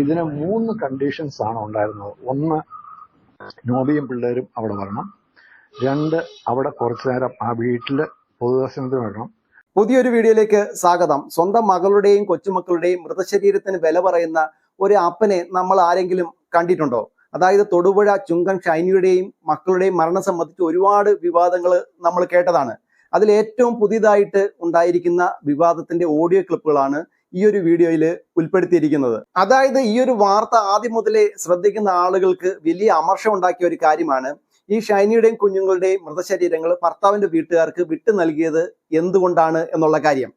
ഇതിന് മൂന്ന് കണ്ടീഷൻസ് ആണ് ഉണ്ടായിരുന്നത്. ഒന്ന് നോബിയും പിള്ളേരും അവിടെ വരണം. രണ്ട് അവിടെ കുറച്ചു നേരം ആ വീട്ടിൽ പൊതുദർശനത്തിന് വരണം. പുതിയൊരു വീഡിയോയിലേക്ക് സ്വാഗതം. സ്വന്തം മകളുടെയും കൊച്ചുമക്കളുടെയും മൃതശരീരത്തിന് വില പറയുന്ന ഒരു അപ്പനെ നമ്മൾ ആരെങ്കിലും കണ്ടിട്ടുണ്ടോ? അതായത് തൊടുപുഴ ചുങ്കൻ ഷൈനിയുടെയും മക്കളുടെയും മരണം സംബന്ധിച്ച് ഒരുപാട് വിവാദങ്ങൾ നമ്മൾ കേട്ടതാണ്. അതിൽ ഏറ്റവും പുതിയതായിട്ട് ഉണ്ടായിരിക്കുന്ന വിവാദത്തിന്റെ ഓഡിയോ ക്ലിപ്പുകളാണ് ഈ ഒരു വീഡിയോയിൽ ഉൾപ്പെടുത്തിയിരിക്കുന്നത്. അതായത് ഈ ഒരു വാർത്ത ആദ്യം മുതലേ ശ്രദ്ധിക്കുന്ന ആളുകൾക്ക് വലിയ അമർഷം ഉണ്ടാക്കിയ ഒരു കാര്യമാണ് ഈ ഷൈനിയുടെയും കുഞ്ഞുങ്ങളുടെയും മൃതശരീരങ്ങൾ ഭർത്താവിന്റെ വീട്ടുകാർക്ക് വിട്ടു നൽകിയത് എന്തുകൊണ്ടാണ് എന്നുള്ള കാര്യം.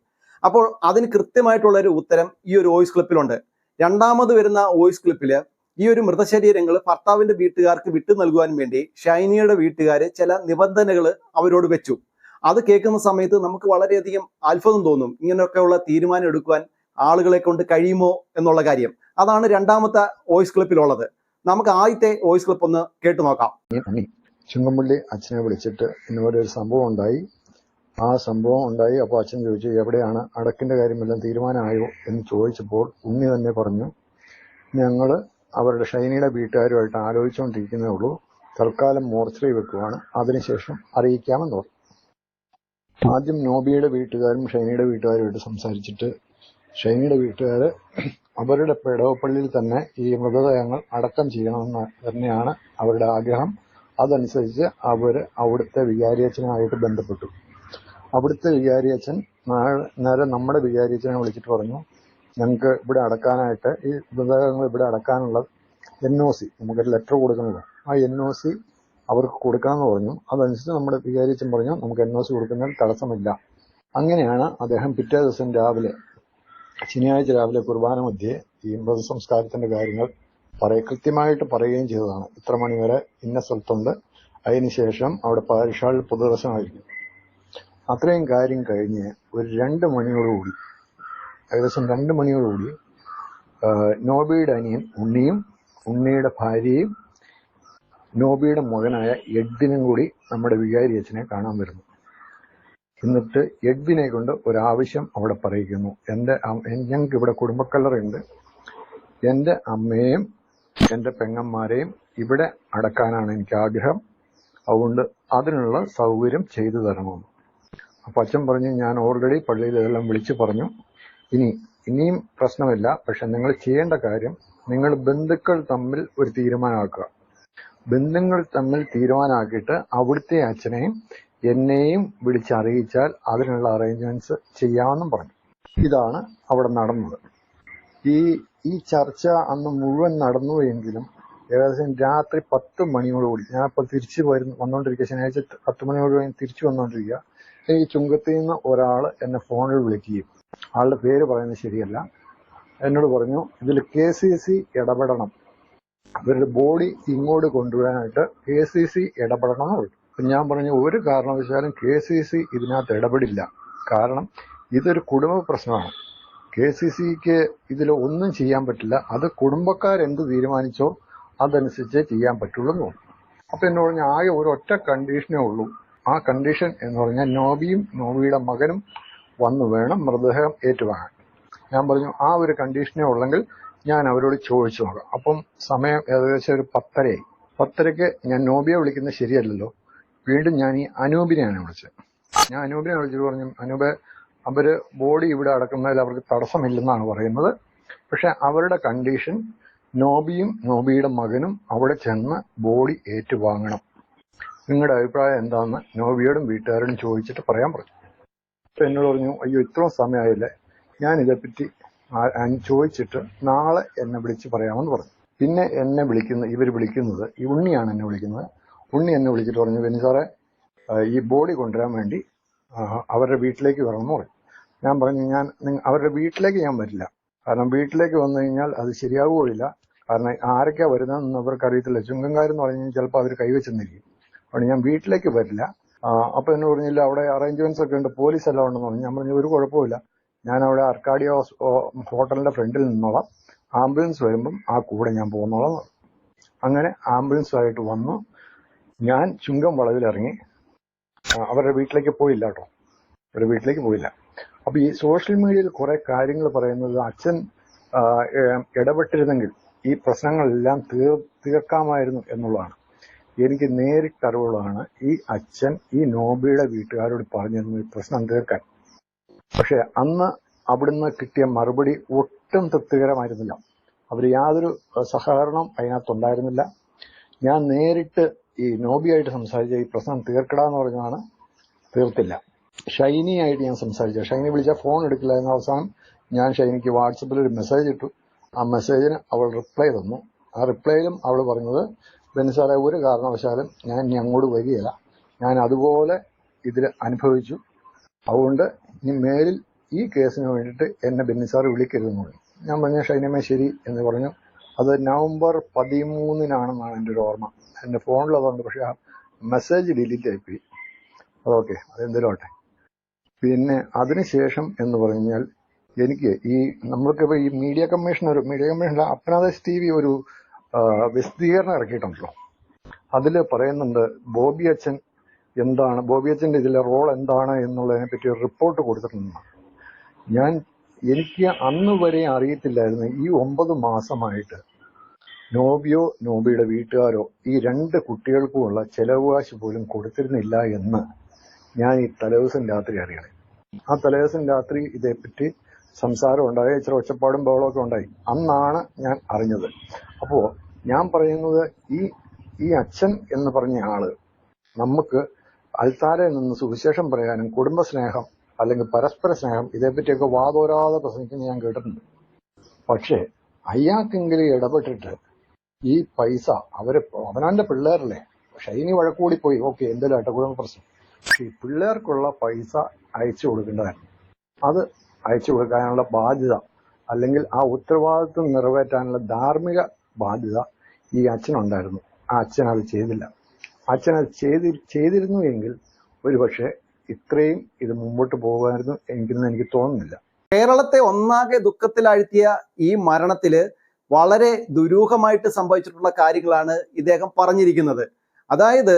അപ്പോൾ അതിന് കൃത്യമായിട്ടുള്ള ഒരു ഉത്തരം ഈ ഒരു വോയിസ് ക്ലിപ്പിലുണ്ട്. രണ്ടാമത് വരുന്ന വോയിസ് ക്ലിപ്പിൽ ഈ ഒരു മൃതശരീരങ്ങൾ ഭർത്താവിന്റെ വീട്ടുകാർക്ക് വിട്ടു നൽകുവാൻ വേണ്ടി ഷൈനിയുടെ വീട്ടുകാർ ചില നിബന്ധനകൾ അവരോട് വെച്ചു. അത് കേൾക്കുന്ന സമയത്ത് നമുക്ക് വളരെയധികം അത്ഭുതം തോന്നും. ഇങ്ങനെയൊക്കെയുള്ള തീരുമാനം എടുക്കുവാൻ ആളുകളെ കൊണ്ട് കഴിയുമോ എന്നുള്ള കാര്യം. അതാണ് രണ്ടാമത്തെ വോയിസ് ക്ലിപ്പിലുള്ളത്. നമുക്ക് ആദ്യത്തെ വോയിസ് ക്ലിപ്പ് ഒന്ന് കേട്ടു നോക്കാം. ചുങ്കമ്പള്ളി അച്ഛനെ വിളിച്ചിട്ട് ഇന്നുപോലെ ഒരു സംഭവം ഉണ്ടായി. ആ സംഭവം ഉണ്ടായി. അപ്പോൾ അച്ഛൻ ചോദിച്ചു എവിടെയാണ് അടക്കിന്റെ കാര്യമെല്ലാം തീരുമാനമായോ? എന്ന് ചോദിച്ചപ്പോൾ ഉണ്ണി തന്നെ പറഞ്ഞു ഞങ്ങൾ അവരുടെ ഷൈനിയുടെ വീട്ടുകാരുമായിട്ട് ആലോചിച്ചുകൊണ്ടിരിക്കുന്നേ ഉള്ളൂ. തൽക്കാലം മോർച്ചറി വെക്കുവാണ്. അതിനുശേഷം അറിയിക്കാമെന്ന് പറഞ്ഞു. ആദ്യം നോബിയുടെ വീട്ടുകാരും ഷൈനിയുടെ വീട്ടുകാരുമായിട്ട് സംസാരിച്ചിട്ട് ഷൈനിയുടെ വീട്ടുകാർ അവരുടെ പെടവപ്പള്ളിയിൽ തന്നെ ഈ മൃതദേഹങ്ങൾ അടക്കം ചെയ്യണമെന്ന് തന്നെയാണ് അവരുടെ ആഗ്രഹം. അതനുസരിച്ച് അവർ അവിടുത്തെ വികാരിയച്ഛനുമായിട്ട് ബന്ധപ്പെട്ടു. അവിടുത്തെ വികാരിയച്ഛൻ നേരെ നമ്മുടെ വികാരിയച്ഛനെ വിളിച്ചിട്ട് പറഞ്ഞു ഞങ്ങൾക്ക് ഇവിടെ അടക്കാനായിട്ട് ഈ മൃതദേഹങ്ങൾ ഇവിടെ അടക്കാനുള്ള എൻ ഒ സി നമുക്കൊരു ലെറ്റർ കൊടുക്കണമല്ലോ ആ എൻ ഒ സി അവർക്ക് കൊടുക്കണമെന്ന് പറഞ്ഞു. അതനുസരിച്ച് നമ്മുടെ വികാരിയച്ഛൻ പറഞ്ഞു നമുക്ക് എൻ ഒ സി കൊടുക്കുന്നതിൽ തടസ്സമില്ല. അങ്ങനെയാണ് അദ്ദേഹം പിറ്റേ ദിവസം രാവിലെ ശനിയാഴ്ച രാവിലെ കുർബാന മധ്യേ ഈ മൃതസംസ്കാരത്തിന്റെ കാര്യങ്ങൾ പറയ കൃത്യമായിട്ട് പറയുകയും ചെയ്തതാണ്. ഇത്ര മണിവരെ ഇന്ന സ്ഥലത്തുണ്ട് അതിനുശേഷം അവിടെ പാരിഷാളിൽ പൊതുദർശനമായിരിക്കും. അത്രയും കാര്യം കഴിഞ്ഞ് ഒരു രണ്ട് മണിയോടുകൂടി ഏകദേശം രണ്ട് മണിയോടുകൂടി കൂടി നോബിയുടെ അനിയൻ ഉണ്ണിയും ഉണ്ണിയുടെ ഭാര്യയും നോബിയുടെ മകനായ എഡിനും കൂടി നമ്മുടെ വികാരി അച്ഛനെ കാണാൻ വരുന്നു. എന്നിട്ട് എഡ്വിനെ കൊണ്ട് ഒരാവശ്യം അവിടെ പറയിക്കുന്നു എന്റെ ഞങ്ങൾക്ക് ഇവിടെ കുടുംബക്കല്ലറുണ്ട് എന്റെ അമ്മയെയും എന്റെ പെങ്ങന്മാരെയും ഇവിടെ അടക്കാനാണ് എനിക്ക് ആഗ്രഹം. അതുകൊണ്ട് അതിനുള്ള സൗകര്യം ചെയ്തു തരണമെന്ന് അപ്പം അച്ഛൻ പറഞ്ഞു ഞാൻ ഓൾറെഡി പള്ളിയിൽ ഇതെല്ലാം വിളിച്ചു പറഞ്ഞു. ഇനി ഇനിയും പ്രശ്നമില്ല. പക്ഷെ നിങ്ങൾ ചെയ്യേണ്ട കാര്യം നിങ്ങൾ ബന്ധുക്കൾ തമ്മിൽ ഒരു തീരുമാനമാക്കുക. ബന്ധുക്കൾ തമ്മിൽ തീരുമാനമാക്കിയിട്ട് അവിടുത്തെ അച്ഛനെയും എന്നെയും വിളിച്ചറിയിച്ചാൽ അതിനുള്ള അറേഞ്ച്മെന്റ്സ് ചെയ്യാമെന്നും പറഞ്ഞു. ഇതാണ് അവിടെ നടന്നത്. ഈ ഈ ചർച്ച അന്ന് മുഴുവൻ നടന്നു എങ്കിലും ഏകദേശം രാത്രി പത്ത് മണിയോടുകൂടി ഞാൻ ഇപ്പോൾ തിരിച്ചു വരുന്നു വന്നുകൊണ്ടിരിക്കുക ശനിയാഴ്ച പത്ത് മണിയോട് തിരിച്ചു വന്നുകൊണ്ടിരിക്കുക ഈ ചുങ്കത്തിൽ നിന്ന് ഒരാൾ എന്നെ ഫോണിൽ വിളിക്കുകയും ആളുടെ പേര് പറയുന്നത് ശരിയല്ല. എന്നോട് പറഞ്ഞു ഇതിൽ കെ സി സി ഇടപെടണം. അവരുടെ ബോഡി ഇങ്ങോട്ട് കൊണ്ടുവരാനായിട്ട് കെ സി സി ഇടപെടണം എന്ന് പറഞ്ഞു. ഞാൻ പറഞ്ഞു ഒരു കാരണവശാലും കെ സി സി ഇതിനകത്ത് ഇടപെടില്ല. കാരണം ഇതൊരു കുടുംബ പ്രശ്നമാണ്. കെ സി സിക്ക് ഇതിൽ ഒന്നും ചെയ്യാൻ പറ്റില്ല. അത് കുടുംബക്കാരെന്ത് തീരുമാനിച്ചോ അതനുസരിച്ചേ ചെയ്യാൻ പറ്റുള്ളൂ എന്ന് തോന്നുന്നു അപ്പൊ എന്നോട് പറഞ്ഞാൽ ആകെ ഒരു ഒറ്റ കണ്ടീഷനേ ഉള്ളൂ. ആ കണ്ടീഷൻ എന്ന് പറഞ്ഞാൽ നോബിയും നോബിയുടെ മകനും വന്നു വേണം മൃതദേഹം ഏറ്റുവാങ്ങാൻ. ഞാൻ പറഞ്ഞു ആ ഒരു കണ്ടീഷനേ ഉള്ളെങ്കിൽ ഞാൻ അവരോട് ചോദിച്ചു നോക്കാം. അപ്പം സമയം ഏകദേശം ഒരു പത്തരയായി. പത്തരയ്ക്ക് ഞാൻ നോബിയെ വിളിക്കുന്നത് ശരിയല്ലല്ലോ. വീണ്ടും ഞാൻ ഈ അനൂപിനെയാണ് വിളിച്ചത്. ഞാൻ അനൂപിനെ വിളിച്ചിട്ട് പറഞ്ഞു അനൂപ് അവർ ബോഡി ഇവിടെ അടക്കുന്നതിൽ അവർക്ക് തടസ്സമില്ലെന്നാണ് പറയുന്നത്. പക്ഷെ അവരുടെ കണ്ടീഷൻ നോബിയും നോബിയുടെ മകനും അവിടെ ചെന്ന് ബോഡി ഏറ്റുവാങ്ങണം. നിങ്ങളുടെ അഭിപ്രായം എന്താണെന്ന് നോബിയോടും വീട്ടുകാരോടും ചോദിച്ചിട്ട് പറയാൻ പറഞ്ഞു. അപ്പൊ എന്നോട് പറഞ്ഞു അയ്യോ ഇത്രയും സമയമായില്ലേ? ഞാൻ ഇതേപ്പറ്റി ചോദിച്ചിട്ട് നാളെ എന്നെ വിളിച്ച് പറയാമെന്ന് പറഞ്ഞു. പിന്നെ എന്നെ വിളിക്കുന്ന ഇവർ വിളിക്കുന്നത് ഉണ്ണിയാണ് എന്നെ വിളിക്കുന്നത്. ഉണ്ണി എന്നെ വിളിച്ചിട്ട് പറഞ്ഞു ബെന്നി സാറേ ഈ ബോഡി കൊണ്ടുവരാൻ വേണ്ടി അവരുടെ വീട്ടിലേക്ക് വരണമെന്ന് പറഞ്ഞു. ഞാൻ പറഞ്ഞു ഞാൻ അവരുടെ വീട്ടിലേക്ക് ഞാൻ വരില്ല. കാരണം വീട്ടിലേക്ക് വന്നു കഴിഞ്ഞാൽ അത് ശരിയാവുകയില്ല. കാരണം ആരൊക്കെയാ വരുന്നതെന്ന് അവർക്ക് അറിയത്തില്ല ചുങ്കങ്കാരെന്ന് പറഞ്ഞു കഴിഞ്ഞാൽ ചിലപ്പോൾ അവർ കൈവച്ചെന്നിരിക്കും അതുകൊണ്ട് ഞാൻ വീട്ടിലേക്ക് വരില്ല. അപ്പൊ എന്നോട് പറഞ്ഞില്ല അവിടെ അറേഞ്ച്മെന്റ്സ് ഒക്കെ ഉണ്ട്. പോലീസ് എല്ലാം ഉണ്ടെന്ന് പറഞ്ഞു. ഞാൻ പറഞ്ഞു ഒരു കുഴപ്പമില്ല ഞാൻ അവിടെ അർക്കാഡിയ ഹോട്ടലിന്റെ ഫ്രണ്ടിൽ നിന്നോളാം. ആംബുലൻസ് വരുമ്പം ആ കൂടെ ഞാൻ പോകുന്നോളാം. അങ്ങനെ ആംബുലൻസുമായിട്ട് വന്നു. ഞാൻ ചുങ്കം വളവിലിറങ്ങി അവരുടെ വീട്ടിലേക്ക് പോയില്ല കേട്ടോ. അവരുടെ വീട്ടിലേക്ക് പോയില്ല. അപ്പൊ ഈ സോഷ്യൽ മീഡിയയിൽ കുറെ കാര്യങ്ങൾ പറയുന്നത് അച്ഛൻ ഇടപെട്ടിരുന്നെങ്കിൽ ഈ പ്രശ്നങ്ങളെല്ലാം തീർ തീർക്കാമായിരുന്നു എന്നുള്ളതാണ്. എനിക്ക് നേരിട്ട് അറിവുള്ളതാണ് ഈ അച്ഛൻ ഈ നോബിയുടെ വീട്ടുകാരോട് പറഞ്ഞിരുന്നു ഈ പ്രശ്നം തീർക്കാൻ. പക്ഷെ അന്ന് അവിടുന്ന് കിട്ടിയ മറുപടി ഒട്ടും തൃപ്തികരമായിരുന്നില്ല. അവർ യാതൊരു സഹകരണവും സഹകരണം അതിനകത്തുണ്ടായിരുന്നില്ല. ഞാൻ നേരിട്ട് ഈ നോബിയായിട്ട് സംസാരിച്ച ഈ പ്രശ്നം തീർക്കടാന്ന് പറഞ്ഞാണ് തീർത്തില്ല. ഷൈനിയായിട്ട് ഞാൻ സംസാരിച്ചു. ഷൈനി വിളിച്ചാൽ ഫോൺ എടുക്കില്ല എന്ന അവസാനം ഞാൻ ഷൈനിക്ക് വാട്സപ്പിൽ ഒരു മെസ്സേജ് ഇട്ടു. ആ മെസ്സേജിന് അവൾ റിപ്ലൈ തന്നു. ആ റിപ്ലൈയിലും അവൾ പറഞ്ഞത് ബെന്നിസാറെ ഒരു കാരണവശാലും ഞാൻ ഇനി അങ്ങോട്ട് വരികയില്ല. ഞാൻ അതുപോലെ ഇതിൽ അനുഭവിച്ചു. അതുകൊണ്ട് ഇനി മേലിൽ ഈ കേസിന് വേണ്ടിയിട്ട് എന്നെ ബെന്നിസാർ വിളിക്കരുതെന്ന് പറഞ്ഞു. ഞാൻ പറഞ്ഞു ഷൈനമ്മ ശരി എന്ന് പറഞ്ഞു. അത് നവംബർ പതിമൂന്നിനാണെന്നാണ് എന്റെ ഒരു ഓർമ്മ. എന്റെ ഫോണിലതുണ്ട് പക്ഷെ ആ മെസ്സേജ് ഡിലീറ്റ് ആയിപ്പോയി. ഓക്കെ അതെന്തെങ്കിലും ആട്ടെ പിന്നെ അതിനുശേഷം എന്ന് പറഞ്ഞാൽ എനിക്ക് ഈ നമ്മൾക്കിപ്പോൾ ഈ മീഡിയ കമ്മീഷൻ ഒരു media commission Apnadesh T V ഒരു വിശദീകരണം ഇറക്കിയിട്ടുണ്ടല്ലോ. അതിൽ പറയുന്നുണ്ട് ബോബി അച്ഛൻ എന്താണ് ബോബി അച്ഛന്റെ ഇതിലെ റോൾ എന്താണ് എന്നുള്ളതിനെ പറ്റി ഒരു റിപ്പോർട്ട് കൊടുത്തിട്ടുണ്ട്. ഞാൻ എനിക്ക് അന്ന് വരെ അറിയത്തില്ലായിരുന്നു ഈ ഒമ്പത് മാസമായിട്ട് നോബിയോ നോബിയുടെ വീട്ടുകാരോ ഈ രണ്ട് കുട്ടികൾക്കുമുള്ള ചെലവുകാശ് പോലും കൊടുത്തിരുന്നില്ല എന്ന് ഞാൻ ഈ തലേദിവസം രാത്രി അറിയണേ. ആ തലേദിവസം രാത്രി ഇതേപ്പറ്റി സംസാരം ഉണ്ടായി ഇച്ചിരി ഒച്ചപ്പാടും ബഹളമൊക്കെ ഉണ്ടായി. അന്നാണ് ഞാൻ അറിഞ്ഞത്. അപ്പോ ഞാൻ പറയുന്നത് ഈ ഈ അച്ഛൻ എന്ന് പറഞ്ഞ ആൾ നമുക്ക് അൽത്താരയിൽ നിന്ന് സുവിശേഷം പറയാനും കുടുംബസ്നേഹം അല്ലെങ്കിൽ പരസ്പര സ്നേഹം ഇതേപ്പറ്റിയൊക്കെ വാതോരാതെ പ്രസംഗിക്കുന്നത് ഞാൻ കേട്ടിട്ടുണ്ട്. പക്ഷേ അയാൾക്കെങ്കിലും ഇടപെട്ടിട്ട് ഈ പൈസ അവർ അവനാന്റെ പിള്ളേരല്ലേ. ഷൈനി വഴക്കൂടി പോയി ഓക്കെ എന്തെങ്കിലും ആട്ടെ പ്രശ്നം. ഈ പിള്ളേർക്കുള്ള പൈസ അയച്ചു കൊടുക്കേണ്ടതാണ് അത് അയച്ചു കൊടുക്കാനുള്ള ബാധ്യത അല്ലെങ്കിൽ ആ ഉത്തരവാദിത്വം നിറവേറ്റാനുള്ള ധാർമ്മിക ബാധ്യത ഈ അച്ഛനുണ്ടായിരുന്നു. ആ അച്ഛൻ അത് ചെയ്തില്ല. അച്ഛൻ അത് ചെയ്തി ചെയ്തിരുന്നു എങ്കിൽ ഒരുപക്ഷെ ഇത്രയും ഇത് മുമ്പോട്ട് പോകുമായിരുന്നു എങ്കിലും എനിക്ക് തോന്നുന്നില്ല. കേരളത്തെ ഒന്നാകെ ദുഃഖത്തിലാഴ്ത്തിയ ഈ മരണത്തിൽ വളരെ ദുരൂഹമായിട്ട് സംഭവിച്ചിട്ടുള്ള കാര്യങ്ങളാണ് ഇദ്ദേഹം പറഞ്ഞിരിക്കുന്നത്. അതായത്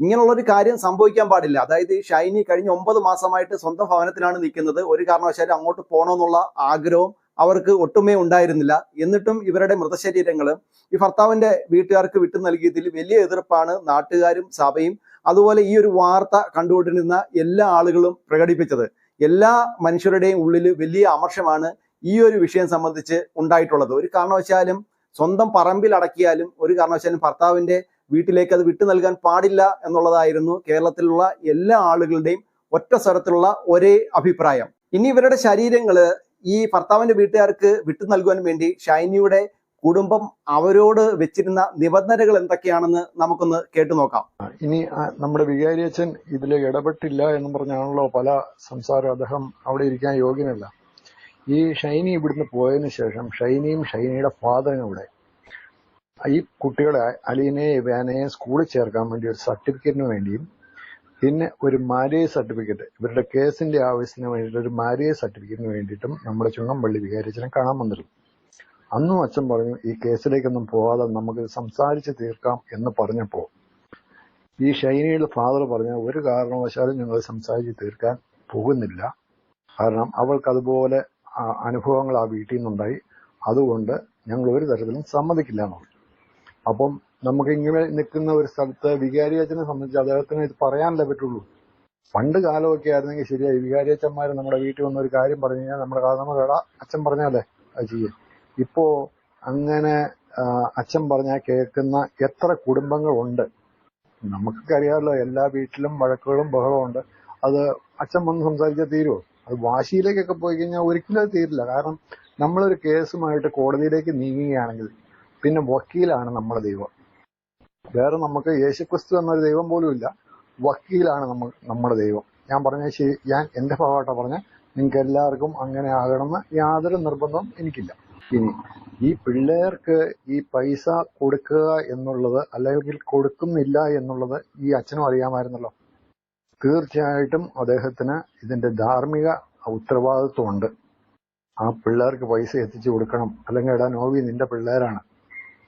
ഇങ്ങനെയുള്ള ഒരു കാര്യം സംഭവിക്കാൻ പാടില്ല. അതായത് ഈ ഷൈനി കഴിഞ്ഞ ഒമ്പത് മാസമായിട്ട് സ്വന്തം ഭവനത്തിലാണ് നിൽക്കുന്നത്. ഒരു കാരണവശാലും അങ്ങോട്ട് പോകണമെന്നുള്ള ആഗ്രഹവും അവർക്ക് ഒട്ടുമേ ഉണ്ടായിരുന്നില്ല. എന്നിട്ടും ഇവരുടെ മൃതശരീരങ്ങൾ ഈ ഭർത്താവിന്റെ വീട്ടുകാർക്ക് വിട്ടു നൽകിയതിൽ വലിയ എതിർപ്പാണ് നാട്ടുകാരും സഭയും. അതുപോലെ ഈ ഒരു വാർത്ത കണ്ടുകൊണ്ടിരുന്ന എല്ലാ ആളുകളും പ്രകടിപ്പിച്ചത്. എല്ലാ മനുഷ്യരുടെയും ഉള്ളിൽ വലിയ അമർഷമാണ് ഈ ഒരു വിഷയം സംബന്ധിച്ച് ഉണ്ടായിട്ടുള്ളത്. ഒരു കാരണവശാലും സ്വന്തം പറമ്പിൽ അടക്കിയാലും ഒരു കാരണവശാലും ഭർത്താവിന്റെ വീട്ടിലേക്ക് അത് വിട്ടു നൽകാൻ പാടില്ല എന്നുള്ളതായിരുന്നു കേരളത്തിലുള്ള എല്ലാ ആളുകളുടെയും ഒറ്റ സ്വരത്തിലുള്ള ഒരേ അഭിപ്രായം. ഇനി ഇവരുടെ ശരീരങ്ങൾ ഈ ഭർത്താവിന്റെ വീട്ടുകാർക്ക് വിട്ടു നൽകുവാൻ വേണ്ടി ഷൈനിയുടെ കുടുംബം അവരോട് വെച്ചിരുന്ന നിബന്ധനകൾ എന്തൊക്കെയാണെന്ന് നമുക്കൊന്ന് കേട്ടു നോക്കാം. ഇനി നമ്മുടെ വികാരി അച്ഛൻ ഇതിൽ ഇടപെട്ടില്ല എന്ന് പറഞ്ഞാണല്ലോ പല സംസാരം അദ്ദേഹം അവിടെ ഇരിക്കാൻ യോഗ്യനല്ല. ഈ ഷൈനി ഇവിടുന്ന് പോയതിനു ശേഷം ഷൈനിയും ഷൈനിയുടെ ഫാദറും ഇവിടെ ഈ കുട്ടികളെ അലീനെ ഇവാനെയും സ്കൂളിൽ ചേർക്കാൻ വേണ്ടി ഒരു സർട്ടിഫിക്കറ്റിന് വേണ്ടിയും പിന്നെ ഒരു മാരേജ് സർട്ടിഫിക്കറ്റ് ഇവരുടെ കേസിന്റെ ആവശ്യത്തിന് വേണ്ടിയിട്ട് ഒരു മാരേജ് സർട്ടിഫിക്കറ്റിന് വേണ്ടിയിട്ടും നമ്മുടെ ചുങ്ങമ്പള്ളി വികാരിച്ചനെ കാണാൻ വന്നിരുന്നു. അന്നും അച്ഛൻ പറഞ്ഞു ഈ കേസിലേക്കൊന്നും പോകാതെ നമുക്ക് സംസാരിച്ച് തീർക്കാം എന്ന് പറഞ്ഞപ്പോൾ ഈ ഷൈനിയുടെ ഫാദർ പറഞ്ഞ ഒരു കാരണവശാലും ഞങ്ങൾ സംസാരിച്ച് തീർക്കാൻ പോകുന്നില്ല. കാരണം അവൾക്ക് അതുപോലെ അനുഭവങ്ങൾ ആ വീട്ടിൽ നിന്നുണ്ടായി. അതുകൊണ്ട് ഞങ്ങൾ ഒരു തരത്തിലും സമ്മതിക്കില്ല എന്നുള്ളത് അപ്പം നമുക്ക് ഇങ്ങനെ നിൽക്കുന്ന ഒരു സ്ഥലത്ത് വികാരി അച്ഛനെ സംബന്ധിച്ച് അദ്ദേഹത്തിന് ഇത് പറയാനല്ലേ പറ്റുള്ളൂ. പണ്ട് കാലമൊക്കെ ആയിരുന്നെങ്കിൽ ശരിയായി വികാരി അച്ഛന്മാർ നമ്മുടെ വീട്ടിൽ വന്ന ഒരു കാര്യം പറഞ്ഞു കഴിഞ്ഞാൽ നമ്മുടെ നമ്മൾ കേടാ അച്ഛൻ പറഞ്ഞാലേ അത് ചെയ്യും. ഇപ്പോ അങ്ങനെ അച്ഛൻ പറഞ്ഞാൽ കേൾക്കുന്ന എത്ര കുടുംബങ്ങളുണ്ട്. നമുക്കൊക്കെ അറിയാമല്ലോ എല്ലാ വീട്ടിലും വഴക്കുകളും ബഹളവും ഉണ്ട്. അത് അച്ഛൻ വന്ന് സംസാരിച്ചാൽ തീരുമോ അത് വാശിയിലേക്കൊക്കെ പോയി കഴിഞ്ഞാൽ ഒരിക്കലും അത് തീരില്ല. കാരണം നമ്മളൊരു കേസുമായിട്ട് കോടതിയിലേക്ക് നീങ്ങുകയാണെങ്കിൽ പിന്നെ വക്കീലാണ് നമ്മുടെ ദൈവം. വേറെ നമുക്ക് യേശുക്രിസ്തു എന്നൊരു ദൈവം പോലും ഇല്ല വക്കീലാണ് നമ്മൾ നമ്മുടെ ദൈവം. ഞാൻ പറഞ്ഞ ശരി ഞാൻ എന്റെ ഭാഗമായിട്ടാ പറഞ്ഞ. നിങ്ങൾക്ക് എല്ലാവർക്കും അങ്ങനെ ആകണമെന്ന് യാതൊരു നിർബന്ധവും എനിക്കില്ല. ഇനി ഈ പിള്ളേർക്ക് ഈ പൈസ കൊടുക്കുക എന്നുള്ളത് അല്ലെങ്കിൽ കൊടുക്കുന്നില്ല എന്നുള്ളത് ഈ അച്ഛനും അറിയാമായിരുന്നല്ലോ. തീർച്ചയായിട്ടും അദ്ദേഹത്തിന് ഇതിന്റെ ധാർമ്മിക ഉത്തരവാദിത്വമുണ്ട്. ആ പിള്ളേർക്ക് പൈസ എത്തിച്ചു കൊടുക്കണം. അല്ലെങ്കിൽ എടാ നോവി നിന്റെ പിള്ളേരാണ്.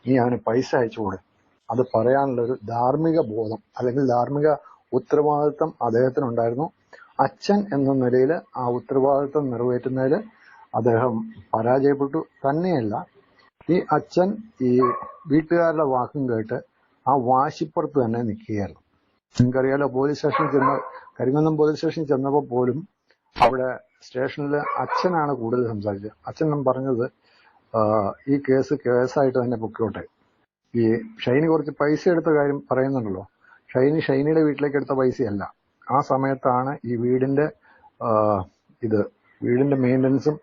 നീ അവന് പൈസ അയച്ചു കൊടുക്കും അത് പറയാനുള്ള ഒരു ധാർമ്മിക ബോധം അല്ലെങ്കിൽ ധാർമ്മിക ഉത്തരവാദിത്വം അദ്ദേഹത്തിനുണ്ടായിരുന്നു. അച്ഛൻ എന്ന നിലയിൽ ആ ഉത്തരവാദിത്വം നിറവേറ്റുന്നതിൽ അദ്ദേഹം പരാജയപ്പെട്ടു. തന്നെയല്ല ഈ അച്ഛൻ ഈ വീട്ടുകാരുടെ വാക്കും കേട്ട് ആ വാശിപ്പുറത്ത് തന്നെ നിൽക്കുകയായിരുന്നു. നിങ്ങൾക്കറിയാലോ പോലീസ് സ്റ്റേഷനിൽ ചെന്ന കരിങ്ങന്നം പോലീസ് സ്റ്റേഷനിൽ ചെന്നപ്പോൾ പോലും അവിടെ സ്റ്റേഷനിൽ അച്ഛനാണ് കൂടുതൽ സംസാരിച്ചത്. അച്ഛൻ പറഞ്ഞത് ഈ കേസ് കേസായിട്ട് തന്നെ പൊക്കോട്ടെ. ഈ ഷൈനി കുറച്ച് പൈസ എടുത്ത കാര്യം പറയുന്നുണ്ടല്ലോ. ഷൈനി ഷൈനിയുടെ വീട്ടിലേക്ക് എടുത്ത പൈസയല്ല. ആ സമയത്താണ് ഈ വീടിന്റെ ഇത് വീടിന്റെ മെയിന്റനൻസും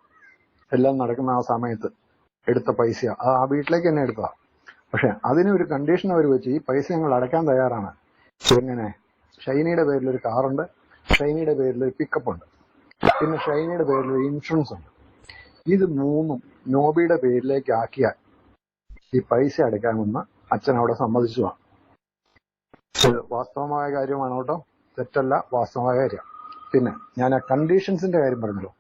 എല്ലാം നടക്കുന്ന ആ സമയത്ത് എടുത്ത പൈസ ആ വീട്ടിലേക്ക് തന്നെ എടുത്തതാ. പക്ഷെ അതിന് ഒരു കണ്ടീഷൻ അവർ വെച്ച് ഈ പൈസ ഞങ്ങൾ അടയ്ക്കാൻ തയ്യാറാണ്. എങ്ങനെ ഷൈനിയുടെ പേരിൽ ഒരു കാറുണ്ട് ഷൈനിയുടെ പേരിൽ ഒരു പിക്കപ്പ് ഉണ്ട്. പിന്നെ ഷൈനിയുടെ പേരിൽ ഒരു ഇൻഷുറൻസ് ഉണ്ട്. ഇത് മൂന്നും നോബിയുടെ പേരിലേക്ക് ആക്കിയാൽ ഈ പൈസ അടയ്ക്കാമെന്ന് അച്ഛൻ അവിടെ സമ്മതിച്ചതാണ്. വാസ്തവമായ കാര്യമാണ് കേട്ടോ. തെറ്റല്ല വാസ്തവമായ കാര്യം. പിന്നെ ഞാൻ ആ കണ്ടീഷൻസിന്റെ കാര്യം പറഞ്ഞല്ലോ.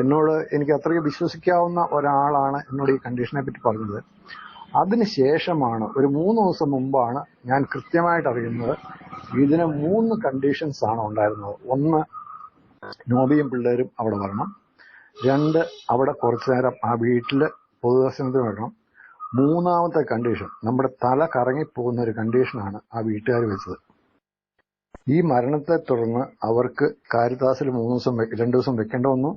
എന്നോട് എനിക്ക് അത്രയ്ക്ക് വിശ്വസിക്കാവുന്ന ഒരാളാണ് എന്നോട് ഈ കണ്ടീഷനെ പറ്റി പറഞ്ഞത്. അതിനുശേഷമാണ് ഒരു മൂന്ന് ദിവസം മുമ്പാണ് ഞാൻ കൃത്യമായിട്ട് അറിയുന്നത് ഇതിന് മൂന്ന് കണ്ടീഷൻസ് ആണ് ഉണ്ടായിരുന്നത്. ഒന്ന് നോബിയും പിള്ളേരും അവിടെ വരണം. രണ്ട് അവിടെ കുറച്ചു നേരം ആ വീട്ടിൽ പൊതുദർശനത്തിന് വരണം. മൂന്നാമത്തെ കണ്ടീഷൻ നമ്മുടെ തല കറങ്ങിപ്പോകുന്ന ഒരു കണ്ടീഷനാണ് ആ വീട്ടുകാർ വെച്ചത്. ഈ മരണത്തെ തുടർന്ന് അവർക്ക് കാരിത്താസിൽ മൂന്ന് ദിവസം രണ്ടു ദിവസം വെക്കേണ്ട വന്നു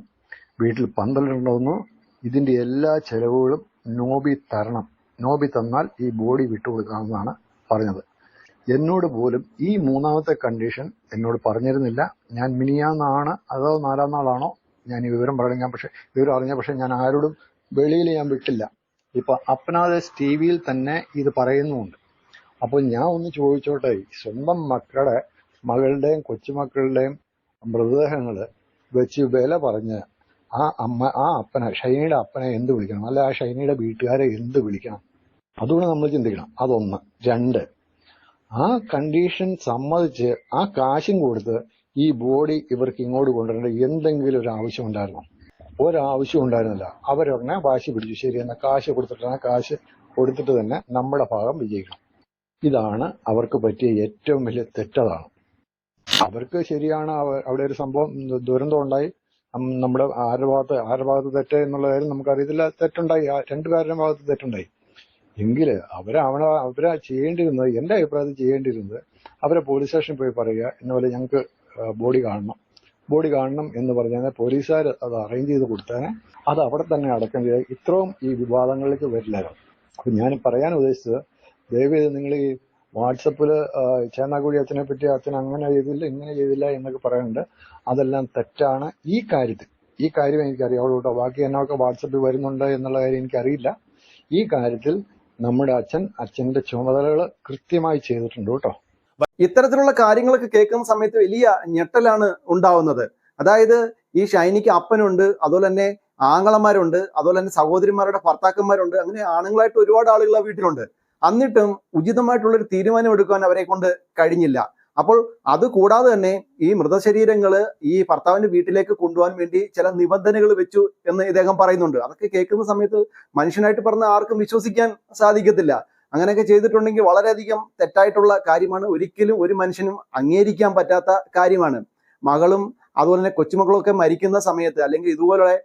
വീട്ടിൽ പന്തലിടേണ്ട വന്നു. ഇതിന്റെ എല്ലാ ചെലവുകളും നോബി തരണം. നോബി തന്നാൽ ഈ ബോഡി വിട്ടുകൊടുക്കാമെന്നാണ് പറഞ്ഞത്. എന്നോട് പോലും ഈ മൂന്നാമത്തെ കണ്ടീഷൻ എന്നോട് പറഞ്ഞിരുന്നില്ല. ഞാൻ മിനിയാന്നാണ് അതോ നാലാം നാളാണോ? ഞാൻ ഈ വിവരം പറഞ്ഞു ഞാൻ പക്ഷെ വിവരം അറിഞ്ഞ പക്ഷെ ഞാൻ ആരോടും വെളിയിൽ ഞാൻ വിട്ടില്ല. ഇപ്പൊ അപ്നാദേശ് ടി വിയിൽ തന്നെ ഇത് പറയുന്നുമുണ്ട്. അപ്പോൾ ഞാൻ ഒന്ന് ചോദിച്ചോട്ടെ സ്വന്തം മക്കളുടെ മകളുടെയും കൊച്ചുമക്കളുടെയും മൃതദേഹങ്ങൾ വെച്ച് വില പറഞ്ഞ് ആ അമ്മ ആ അപ്പനെ ഷൈനിയുടെ അപ്പനെ എന്ത് വിളിക്കണം? അല്ല ആ ഷൈനിയുടെ വീട്ടുകാരെ എന്ത് വിളിക്കണം? അതുകൂടെ നമ്മൾ ചിന്തിക്കണം. അതൊന്ന്. രണ്ട്. ആ കണ്ടീഷൻ സമ്മതിച്ച് ആ കാശും കൊടുത്ത് ഈ ബോഡി ഇവർക്ക് ഇങ്ങോട്ട് കൊണ്ടുവരേണ്ട എന്തെങ്കിലും ഒരു ആവശ്യം ഉണ്ടായിരുന്നോ? ഒരാവശ്യം ഉണ്ടായിരുന്നില്ല. അവരുടനെ വാശി പിടിച്ചു. ശരി എന്നാ കാശ് കൊടുത്തിട്ടാണ് കാശ് കൊടുത്തിട്ട് തന്നെ നമ്മുടെ ഭാഗം വിജയിക്കണം. ഇതാണ് അവർക്ക് പറ്റിയ ഏറ്റവും വലിയ തെറ്റതാണ്. അവർക്ക് ശരിയാണ് അവ- അവിടെ ഒരു സംഭവം ദുരന്തം ഉണ്ടായി. നമ്മുടെ ആരുടെ ഭാഗത്ത് ആരുടെ ഭാഗത്ത് തെറ്റ് എന്നുള്ള കാര്യം നമുക്കറിയത്തില്ല. തെറ്റുണ്ടായി. രണ്ടുപേരുടെ ഭാഗത്ത് തെറ്റുണ്ടായി. എങ്കിൽ അവരവണ അവരെ ചെയ്യേണ്ടിയിരുന്നത് എന്റെ അഭിപ്രായത്തിൽ ചെയ്യേണ്ടിയിരുന്നത് അവരെ പോലീസ് സ്റ്റേഷനിൽ പോയി പറയുക. ഇന്നപോലെ ഞങ്ങൾക്ക് ബോഡി കാണണം. ബോഡി കാണണം എന്ന് പറഞ്ഞാൽ പോലീസുകാർ അത് അറേഞ്ച് ചെയ്ത് കൊടുത്തേനെ അത് അവിടെ തന്നെ അടക്കം ചെയ്ത് ഇത്രയും ഈ വിവാദങ്ങളിലേക്ക് വരില്ലായിരുന്നു അപ്പൊ ഞാൻ പറയാൻ ഉദ്ദേശിച്ചത് ദയവ് ചെയ്ത് നിങ്ങൾ ഈ വാട്സപ്പിൽ ചേന്നാകുഴി അച്ഛനെ പറ്റി അച്ഛൻ അങ്ങനെ ചെയ്തില്ല ഇങ്ങനെ ചെയ്തില്ല എന്നൊക്കെ പറയുന്നുണ്ട്. അതെല്ലാം തെറ്റാണ്. ഈ കാര്യത്തിൽ ഈ കാര്യം എനിക്കറിയാവുള്ളൂ കേട്ടോ ബാക്കി എന്നൊക്കെ വാട്സപ്പിൽ വരുന്നുണ്ട് എന്നുള്ള കാര്യം എനിക്കറിയില്ല. ഈ കാര്യത്തിൽ നമ്മുടെ അച്ഛൻ അച്ഛന്റെ ചുമതലകൾ കൃത്യമായി ചെയ്തിട്ടുണ്ട് കേട്ടോ. ഇത്തരത്തിലുള്ള കാര്യങ്ങളൊക്കെ കേൾക്കുന്ന സമയത്ത് വലിയ ഞെട്ടലാണ് ഉണ്ടാവുന്നത്. അതായത് ഈ ഷൈനിക്ക് അപ്പനുണ്ട് അതുപോലെ തന്നെ ആങ്ങളമാരുണ്ട് അതുപോലെ തന്നെ സഹോദരിമാരുടെ ഭർത്താക്കന്മാരുണ്ട് അങ്ങനെ ആണുങ്ങളായിട്ട് ഒരുപാട് ആളുകൾ ആ വീട്ടിലുണ്ട്. എന്നിട്ടും ഉചിതമായിട്ടുള്ള ഒരു തീരുമാനം എടുക്കാൻ അവരെ കൊണ്ട് കഴിഞ്ഞില്ല. അപ്പോൾ അത് കൂടാതെ തന്നെ ഈ മൃതശരീരങ്ങൾ ഈ ഭർത്താവിന്റെ വീട്ടിലേക്ക് കൊണ്ടുപോകാൻ വേണ്ടി ചില നിബന്ധനകൾ വെച്ചു എന്ന് ഇദ്ദേഹം പറയുന്നുണ്ട്. അതൊക്കെ കേൾക്കുന്ന സമയത്ത് മനുഷ്യനായിട്ട് പറഞ്ഞ ആർക്കും വിശ്വസിക്കാൻ സാധിക്കത്തില്ല. അങ്ങനെയൊക്കെ ചെയ്തിട്ടുണ്ടെങ്കിൽ വളരെയധികം തെറ്റായിട്ടുള്ള കാര്യമാണ്. ഒരിക്കലും ഒരു മനുഷ്യനും അംഗീകരിക്കാൻ പറ്റാത്ത കാര്യമാണ്. മകളും അതുപോലെ തന്നെ കൊച്ചുമക്കളൊക്കെ മരിക്കുന്ന സമയത്ത് അല്ലെങ്കിൽ ഇതുപോലെ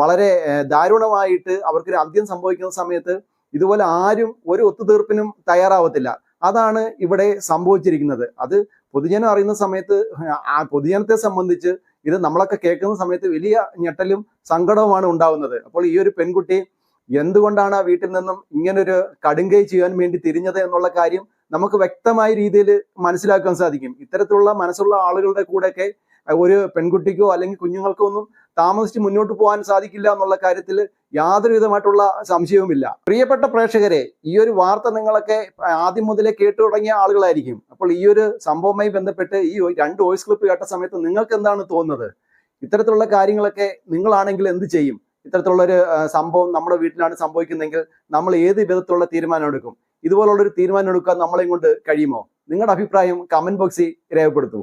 വളരെ ദാരുണമായിട്ട് അവർക്കൊരു അന്ത്യം സംഭവിക്കുന്ന സമയത്ത് ഇതുപോലെ ആരും ഒരു ഒത്തുതീർപ്പിനും തയ്യാറാവത്തില്ല. അതാണ് ഇവിടെ സംഭവിച്ചിരിക്കുന്നത്. അത് പൊതുജനം അറിയുന്ന സമയത്ത് ആ പൊതുജനത്തെ സംബന്ധിച്ച് ഇത് നമ്മളൊക്കെ കേൾക്കുന്ന സമയത്ത് വലിയ ഞെട്ടലും സങ്കടവുമാണ് ഉണ്ടാവുന്നത്. അപ്പോൾ ഈ ഒരു പെൺകുട്ടി എന്തുകൊണ്ടാണ് ആ വീട്ടിൽ നിന്നും ഇങ്ങനൊരു കടുങ്കൈ ചെയ്യാൻ വേണ്ടി തിരിഞ്ഞത് എന്നുള്ള കാര്യം നമുക്ക് വ്യക്തമായ രീതിയിൽ മനസ്സിലാക്കാൻ സാധിക്കും. ഇത്തരത്തിലുള്ള മനസ്സുള്ള ആളുകളുടെ കൂടെയൊക്കെ ഒരു പെൺകുട്ടിക്കോ അല്ലെങ്കിൽ കുഞ്ഞുങ്ങൾക്കോ ഒന്നും താമസിച്ച് മുന്നോട്ട് പോകാൻ സാധിക്കില്ല എന്നുള്ള കാര്യത്തിൽ യാതൊരു വിധമായിട്ടുള്ള സംശയവുമില്ല. പ്രിയപ്പെട്ട പ്രേക്ഷകരെ ഈ ഒരു വാർത്ത നിങ്ങളൊക്കെ ആദ്യം മുതലേ കേട്ടു തുടങ്ങിയ ആളുകളായിരിക്കും. അപ്പോൾ ഈ ഒരു സംഭവവുമായി ബന്ധപ്പെട്ട് ഈ രണ്ട് വോയിസ് ക്ലിപ്പ് കേട്ട സമയത്ത് നിങ്ങൾക്ക് എന്താണ് തോന്നുന്നത്? ഇത്തരത്തിലുള്ള കാര്യങ്ങളൊക്കെ നിങ്ങളാണെങ്കിൽ എന്ത് ചെയ്യും? ഇത്തരത്തിലുള്ള ഒരു സംഭവം നമ്മുടെ വീട്ടിലാണ് സംഭവിക്കുന്നതെങ്കിൽ നമ്മൾ ഏത് വിധത്തിലുള്ള തീരുമാനം എടുക്കും? ഇതുപോലുള്ള ഒരു തീരുമാനം എടുക്കാൻ നമ്മളെയും കൊണ്ട് കഴിയുമോ? നിങ്ങളുടെ അഭിപ്രായം കമന്റ് ബോക്സിൽ രേഖപ്പെടുത്തൂ.